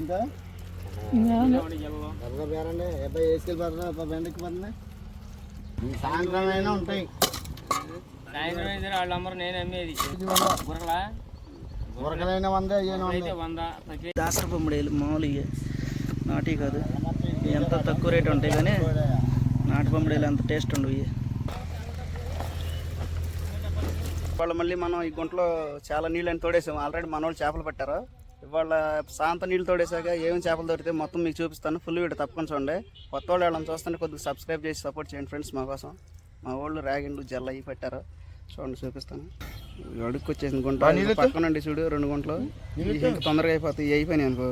ఇంకా అబ్బాయి వేసుకెళ్ళిపోతున్నా బెండకి ఈ సాయంత్రం అయినా ఉంటాయి. సాయంత్రం అయితే వాళ్ళు నేను అమ్మేది. గురకలా వంద అయ్యేనా అయితే వంద తగ్గి. దాసర బొమ్మడేలు మామూలు ఇవి నాటి కాదు. ఎంత తక్కువ రేట్ ఉంటాయి కానీ నాటు బొమ్మడేలు అంత టేస్ట్ ఉండవు ఇవాళ మళ్ళీ మనం ఈ గుంటలో చాలా నీళ్ళని తోడేసాం. ఆల్రెడీ మన వాళ్ళు చేపలు పట్టారు. ఇవాళ సాంత నీళ్ళు తోడేసాక ఏమేమి చేపలు దొరికితే మొత్తం మీకు చూపిస్తాను. ఫుల్ వీడియో తప్పకుండా చూడండి. కొత్త వాళ్ళు వాళ్ళని చూస్తుంటే కొద్దిగా సబ్స్క్రైబ్ చేసి సపోర్ట్ చేయండి ఫ్రెండ్స్ మా కోసం. మా వాళ్ళు రాగిండు జల్ల అవి పెట్టారు. చూడండి చూపిస్తాను. అడుక్కు వచ్చేసింది గుంట. పక్కనండి చూడు రెండు గుంటలు. ఇంకా తొందరగా అయిపోతాయి. అయిపోయినాయి అనుకో.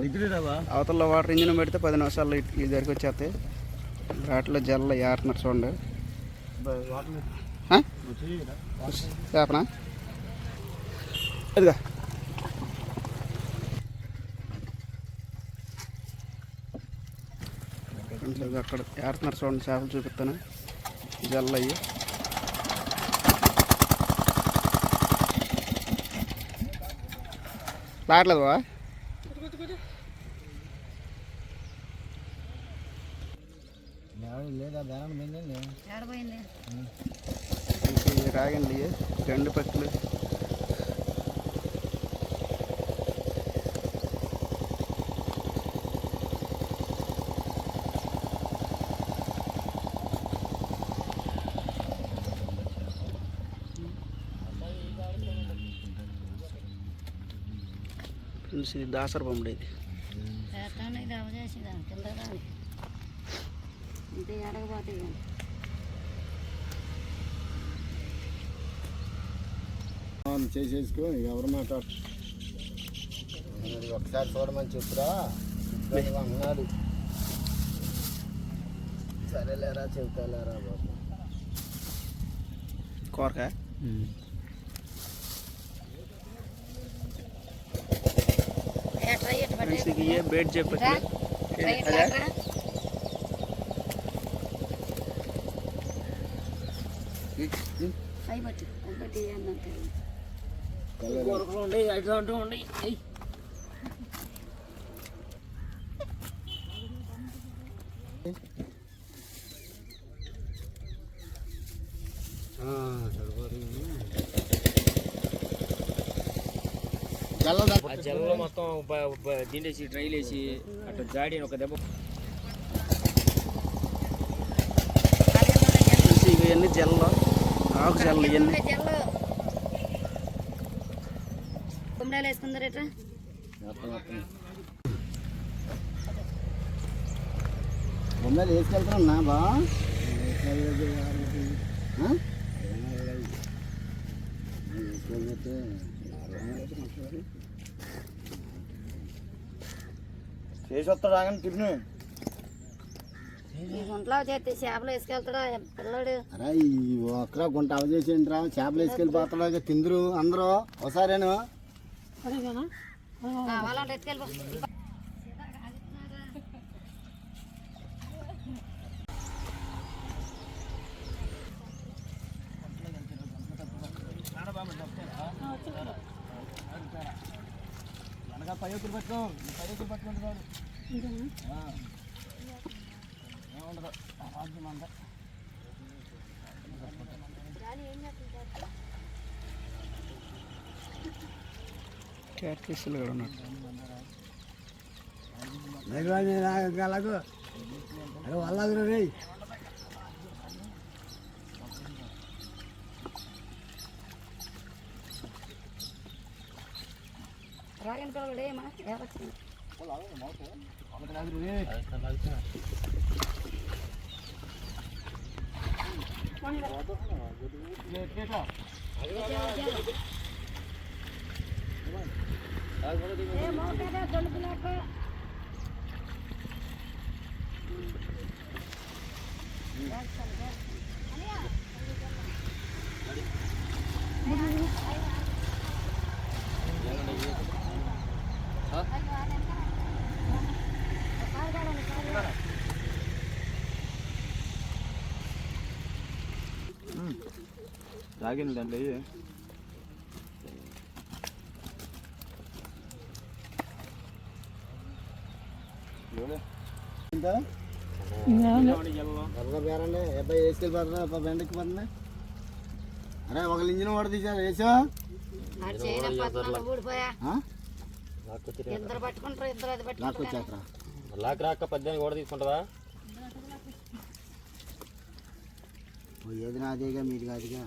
అవతల వాటర్ ఇంజిన్ పెడితే పది నిమిషాల్లో ఇది దగ్గరికి వచ్చేస్తాయి. వాటిలో జల్ల ఏరుతున్నారు చూడండి? చేపనా? ఇదిగా. ఇదిగో అక్కడ ఏరుతున్నారు చూడండి చేపలు చూపిస్తాను జల్ల అయ్యి లాగట్లేదు బా లేదా బేరం మింగండి ఇవి రాగండి. గండు పక్కులు ఫ్రెండ్స్ ఇది దాసర బొమ్మడి ఇది చేసేసుకో ఎవరు మాట్లాడు ఒకసారి చూడమని చెప్పురా. అన్నాడు. సరేలేరా చెబుతాలేరా బాబు. కోరక ఎట్రా ఎట్టు పట్టు ఫ్రెండ్స్ ఇది ఏ బేట్ చెప్పచ్చు ఎట్రా ఎట్రా ఎట్రా అవి పట్టు ఒకటి అన్నంత గురకలు ఉండి ఆ జల్లలో మొత్తం దిండేసి ట్రైల్ వేసి అట్లా జాడి ఒక దెబ్బ. ఇవన్నీ జల్లు? ఆకు జల్లు ఇవన్నీ. కుమ్మడాలు వేసుకుందరు ఎట్రా బొమ్మలు వేసుకెళ్తున్నా బా? ఆ? చేసి వస్తాడు గుంట్లో చేస్తే చేపలు వేసుకెళ్తాడా పిల్లడు? అరే ఈ ఒక్కరా గుంట అవజేసేయండి రా చేపలు వేసుకెళ్ళిపోతాడు తిందరు అందరూ. ఒకసారేను కావాలంటే ఎత్తుకెళ్ళిపో. క్యాట్ కూడా ఉన్నాయి అలాగూ అరే వాళ్ళకు రే ಸೆಕೆಂಡ್ ಕೆಳಗಡೆ Thank you. తాగింది దాంట్లో పోతున్నా అరే ఒక ఇంజిన్ కూడా తీసారు వేసా ఇద్దరు పట్టుకుంటారు ఇద్దరు అది లాక్ పట్టుకుంటారు లాక్ రాక పద్దెనిమిది కూడా తీసుకుంటావా ఏది నాదేగా మీది కాదుగా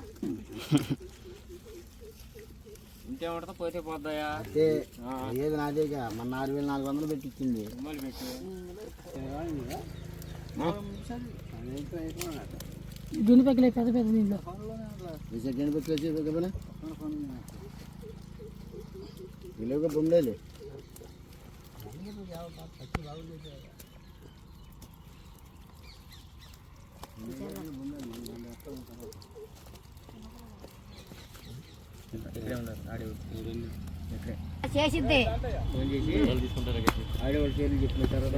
ఇంతే పోతే పోద్దాయా అయితే ఏది నాదేగా మన ఆరు వేల నాలుగు వందలు పెట్టించింది గిన్నె పక్కలే పెద్ద పెద్ద కదా విలువగా బొమ్మలేలే. ఇక్కడే ఉన్నారు ఆడే ఇక్కడే చేసిద్ది. పేర్లు చెప్పిన తర్వాత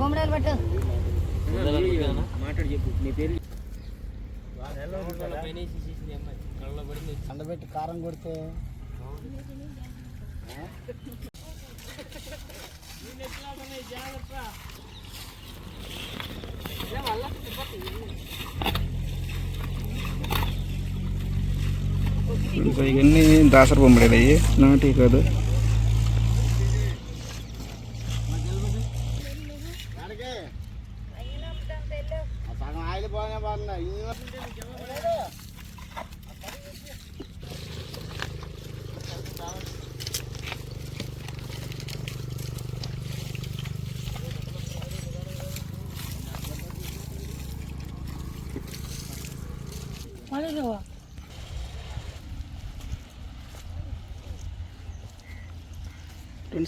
బొమ్మడాలు పట్టు. మాట్లాడి చెప్పు నీ పేరు కారం కొడితే. ఇంకా ఇవన్నీ దాసర బొమ్మడేది అయ్యి నాటి కాదు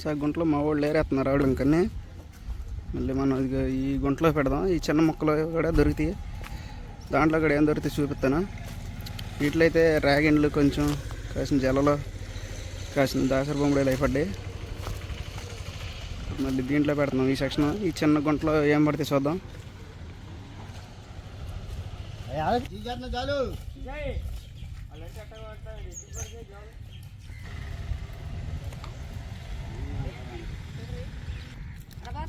ఫ్రెండ్స్ ఆ గుంటలో మా వాళ్ళు ఏరేస్తున్నారు ఆవిడ ఇంకనే మళ్ళీ మనం ఈ గుంటలో పెడదాం. ఈ చిన్న మొక్కలు కూడా దొరుకుతాయి. దాంట్లో కూడా ఏం దొరికితే చూపిస్తాను. వీటిలో అయితే ర్యాగిన్లు కొంచెం కాసిన జలలో కాసిన దాసర బొమ్మడేలు అయిపడ్డాయి మళ్ళీ దీంట్లో పెడుతున్నాం ఈ సెక్షన్. ఈ చిన్న గుంటలో ఏం పడితే చూద్దాం. చాలు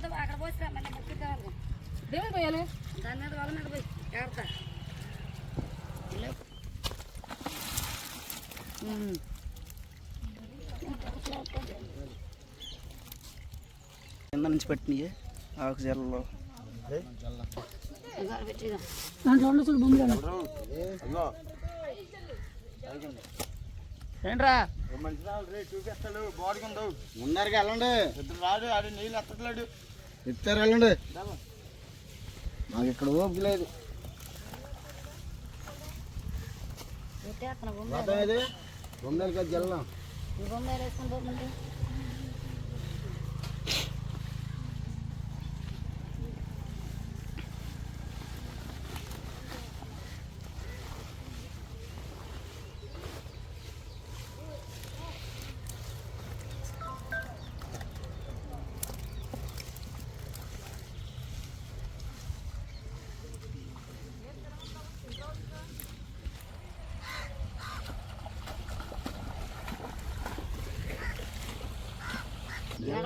అక్కడ పోద్దు, అక్కడ పోసిరా మళ్ళీ ముక్కి కావాలి దేవుని పోయాలి? దాని మీద వాళ్ళ మీద పోయి జాగ్రత్త. ఉమ్. కింద నుంచి పెట్టినవి ఆకు జలలో ఇదిగో పెట్టిగా దాంట్లో ఉన్న చూడు బొమ్మలు ఏంట్రా? ముందరికి వెళ్ళండి. ఇద్దరు రాడు ఆడు నీళ్ళు ఎత్తట్లేడు. ఎత్తారు వెళ్ళండి మాకు ఇక్కడ ఓపిక లేదు. పెట్టేస్తున్నా బొమ్మ మొత్తం ఇది బొమ్మలకి అది జల్లం. ఈ బొమ్మ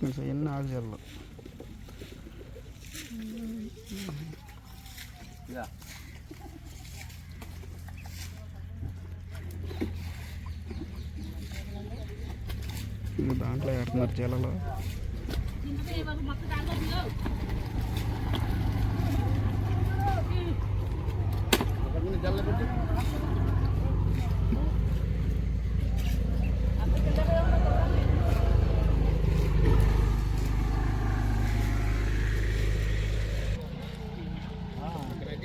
కొంచెం జల్లు ఇక దాంట్లో జలలో జల్ల పెట్టి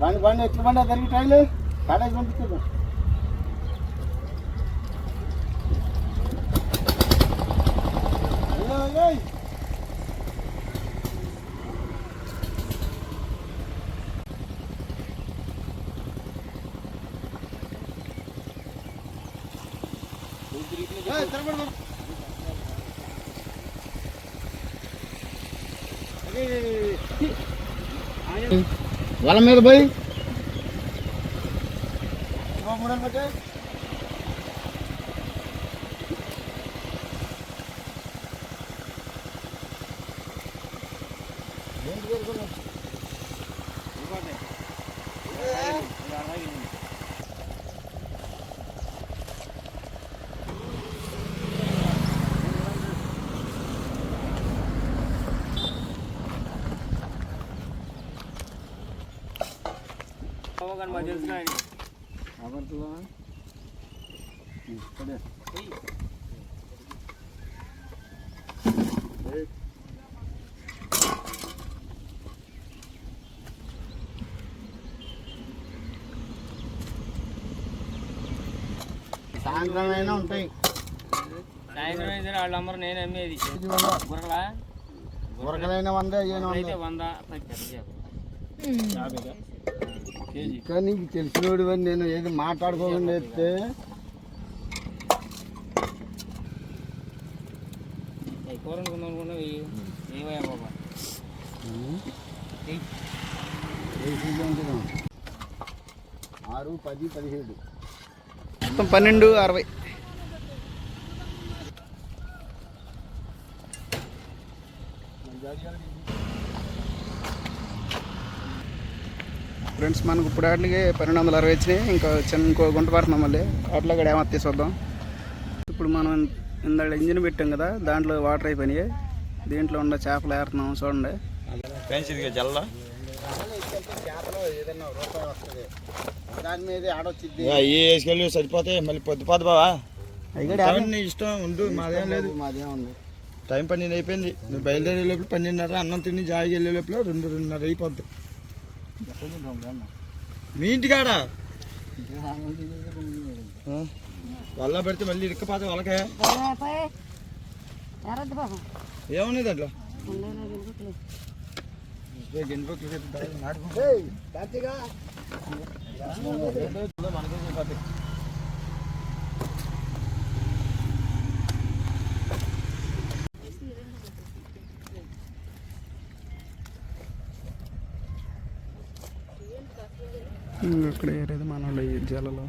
బండి బండి ఎక్కువ బండి తిరిగి ట్రైన్లు కాలేజ్ పంపిస్తుంది వాళ్ళ మీద పోయి కానీ మాకు తెలుసు కానీ సాయంత్రం అయినా ఉంటాయి. సాయంత్రం అయితే వాళ్ళ అమ్మరు నేను అమ్మేది. గురలా ఉరకలైన వంద ఏమైనా అయితే వంద. పది పెద్ద చేప. యాభైగా కేజీ ఇంకా నీకు తెలిసినోడు నేను ఏది మాట్లాడుకోకుండా ఎత్తే ఈ కూర వండుకుందాం అనుకున్నా ఏమయ్యా బాబా. ఆరు పది పదిహేడు. మొత్తం పన్నెండు అరవై. ఫ్రెండ్స్ మనకు ఇప్పుడు వాటికి పన్నెండు వందల అరవై వచ్చినాయి. ఇంకా చిన్న ఇంకో గుంట పడుతున్నాం మళ్ళీ. వాటిలో కూడా ఏమో తీసొద్దాం. ఇప్పుడు మనం ఇందాక ఇంజిన్ పెట్టాం కదా దాంట్లో వాటర్ అయిపోయినాయి. దీంట్లో ఉన్న చేపలు ఏరుతున్నాం చూడండి. చేపలు ఏదైనా రూపాయి వస్తుంది దాని మీద ఆడొచ్చింది వేసుకెళ్ళి సరిపోతే మళ్ళీ బావా. ఇష్టం ఉండు మాదేం లేదు. మాదే ఉంది. టైం పన్నెండు అయిపోయింది. నువ్వు బయలుదేరే లోపల పన్నెండున్నర అన్నం తిని జాయికి వెళ్ళే లోపల రెండు రెండున్నర అయిపోద్ది. మీ ఇంటికాడ? వల్ల పెడితే మళ్ళీ ఇరుక్కపోతే వాళ్ళకే. ఎరద్దు బాబు ఏమున్నది అట్లా ఉండేలా ఇక్కడ ఏరేది మన వాళ్ళు ఈ జలలో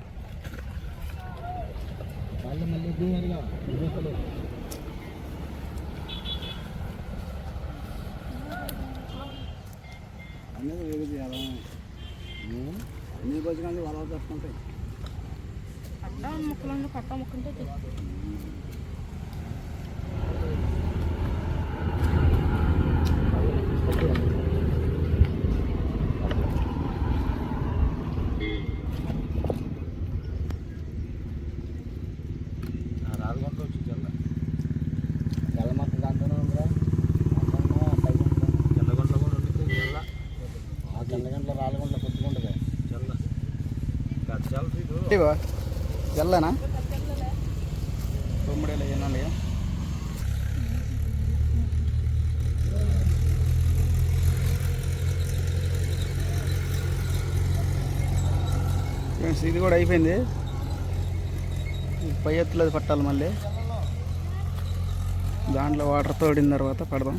అనేది వేడి చేయాలి? వచ్చి కానీ వాళ్ళు వస్తుంటాయి కట్ట ముక్కలు కట్ట ముక్కుంటే తెల్లమక్క దాంట్లోనే ఉందిరా ఆ గంట గంటల రాళ్ళగుంట కొట్టుకుంటుంది ఇవా జల్లనా తొమ్మిడేళ్ళు ఫ్రెండ్స్ ఇది కూడా అయిపోయింది? పై ఎత్తులో పట్టాలి మళ్ళీ. దాంట్లో వాటర్ తోడిన తర్వాత పడదాం.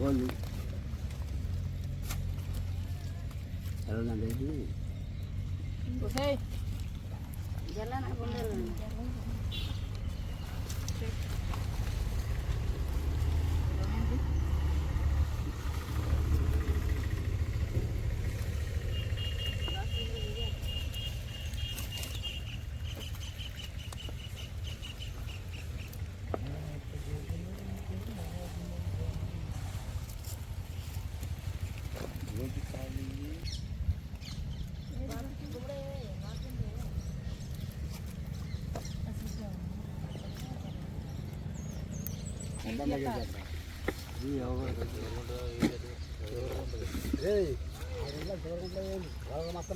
సరిపోయింది జల్ల నాకు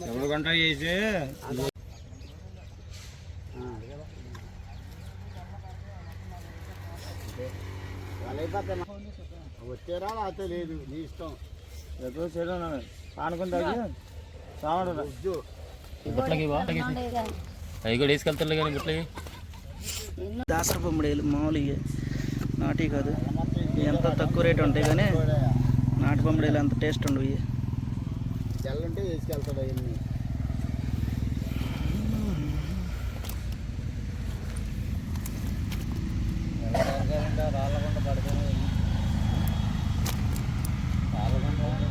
ఎవరు గంట చేసి వచ్చారా లేకపోతే లేదు నీ ఇష్టం ఎప్పుడు సావడం అవి కూడా వేసుకెళ్తారు కానీ గుట్లకి దాసర బొమ్మడేలు మామూలు ఇవి. నాటి కాదు. ఎంత తక్కువ రేట్ ఉంటాయి కానీ నాటు బొమ్మడేలు అంత టేస్ట్ ఉండవు ఇవి. తెల్లుంటే వేసుకెళ్తాడు అవన్నీ. రాళ్ళకుండా పడుతుంది రాళ్ళకుండా రాళ్ళగుంటలో ఉందా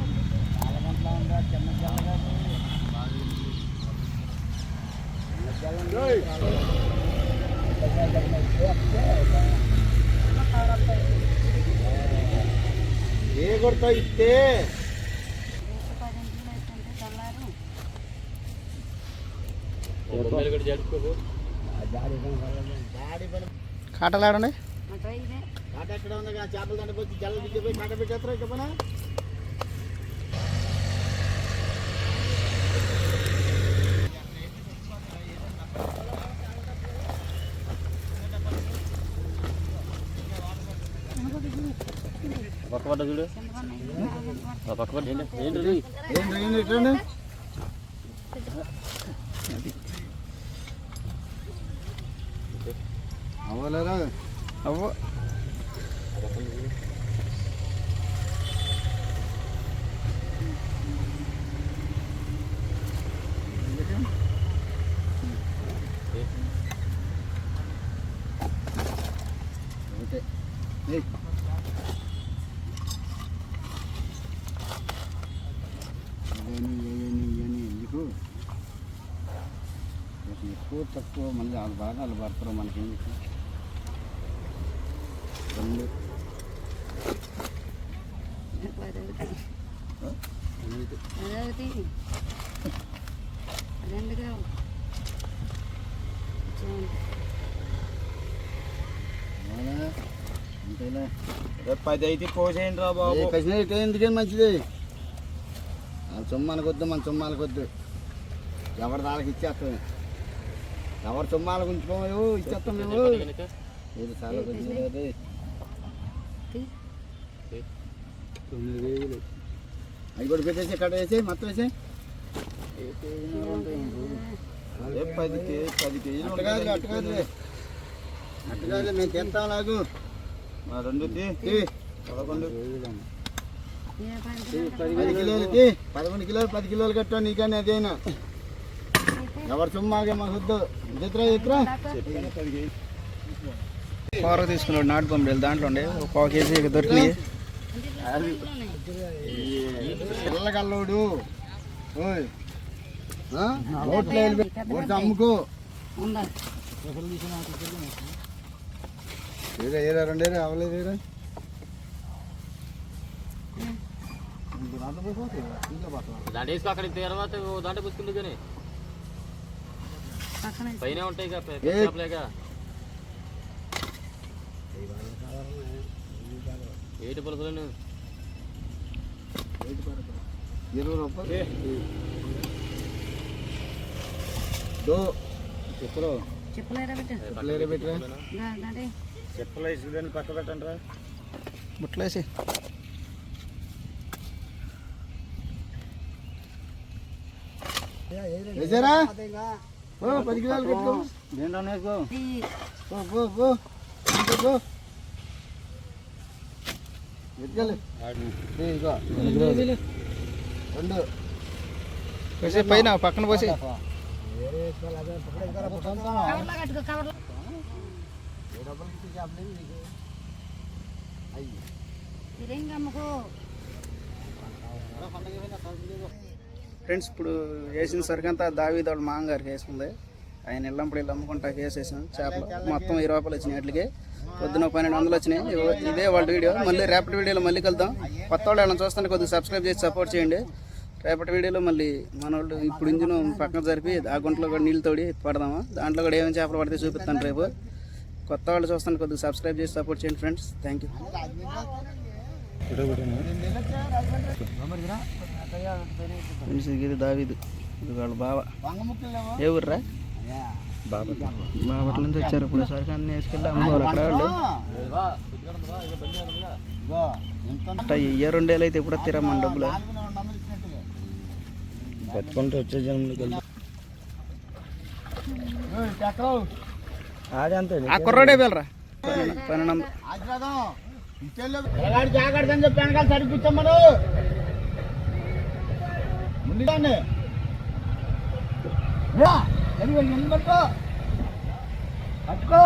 చిన్న జల్ల కాదు చిన్న జల్ల ఏ కొడతా ఇస్తే కాటలాడండి. కాట ఎక్కడ ఉంది? చేపల దండ వచ్చి జల్ల దిగిపోయి కాట పెట్టేస్తారా ఇక చూడు? ఆ పక్క ఏంటి? ఏంటి ఏంటి ఏంటి ఇట్రండి అవ్వలేరా అవ్వ ఓకే ఏయ్. ఇవన్నీ ఇవన్నీ ఇవన్నీ ఎందుకు కొంచెం ఎక్కువ తక్కువ మళ్ళీ వాళ్ళు బాగా వాళ్ళు పడతారు మనకేం రెండు? అంతేలే రేపు పది అయితే కోసేయండి రా బాబు. కసిన ఎందుకని మంచిది? ఆ సొమ్ము మనకొద్దు మన సొమ్ము మనకొద్దు ఎవరి దానికి ఇచ్చేస్తాం ఎవరి వాళ్ళకి ఉంచుకోమో ఇచ్చేస్తాం మేము. ఇది చాలా కొంచెం అది. తొమ్మిది వేలు. అవి కూడా పెట్టేసి కట్ట వేసి మొత్తం వేసి పది కేజీ పది కేజీలు కాదు అట్ట కాదు అట్ట కాదు మేము తింటాం లాగు మా రెండు. పదకొండు. పది కిలోలకి పదకొండు కిలోలు పది కిలోలు కట్టా నీకని అదేనా ఎవరి సొమ్ము మాకే మాకు వద్దు. ఇద్దరా ఇద్దరా కూర తీసుకున్నాడు నాటు బొమ్మడేలు దాంట్లో ఉండే. ఒక పావు కేజీ దొరికినాయి. పిల్లగల్లోడు. అమ్ముకో. ఏరా ఏరా రెండు ఏరా అవ్వలేదు ఏరా దాంట్లో అక్కడ తర్వాత ఓ దాంట్లో పుచ్చుకుంది కానీ పైన ఉంటాయి ఏటి ఇరవై రూపాయలు. పెట్టరా చెప్పులు. వేసి దాన్ని పక్క పెట్టండి రా. బుట్టలేసి వేసారా? పది కిలోలు పెట్టుకో. నేను ఈ పో పో పో రెండు. పోసి పైన పక్కన పోసి కవర్లో ఫ్రెండ్స్ ఇప్పుడు వేసిన సరికంతా దావీదోళ్ళ మామగారికి వేసుకుంది. ఆయన ఇళ్ళంపడి ఇల్లు అమ్ముకుంటా వేసేసాం చేపలు. మొత్తం ఇరవై రూపాయలు వచ్చినాయి వాటికి. పొద్దున పన్నెండు వందలు వచ్చినాయి. ఇదే వాళ్ళ వీడియో. మళ్ళీ రేపటి వీడియోలో మళ్ళీ కలుద్దాం. కొత్త వాళ్ళు ఏమైనా చూస్తాను కొద్దిగా సబ్స్క్రైబ్ చేసి సపోర్ట్ చేయండి. రేపటి వీడియోలో మళ్ళీ మన వాళ్ళు ఇప్పుడు ఇంజిన్ పక్కన జరిపి ఆ గుంటలో కూడా నీళ్ళు తోడి పడదాము. దాంట్లో కూడా ఏమేమి చేపలు పడితే చూపిస్తాను రేపు. కొత్త వాళ్ళు చూస్తాను కొద్దిగా సబ్స్క్రైబ్ చేసి సపోర్ట్ చేయండి ఫ్రెండ్స్ థ్యాంక్ యూ ఫ్రెండ్స్ ఇది దావిదు. ఇది వాళ్ళ బావ. ఏ ఊర్రా? బాపట్ల నుంచి వచ్చారు ఇప్పుడు సరికి అన్ని వేసుకెళ్ళి అమ్మవారు అక్కడ వాళ్ళు. అట్ట ఇయ్య రెండేళ్ళు అయితే ఎప్పుడు వస్తారా మన డబ్బులు బతుకుంటే వచ్చే జన్మలో కలిసి ఆడే అంతే ఆ కుర్రాడే వెళ్ళరా? పన్నెండు జాగ్రత్త అని చెప్పి వెనకాల సరిపించమ్మను ముందుగానే రా, ఎన్ని ఎన్ని పట్టుకో. పట్టుకో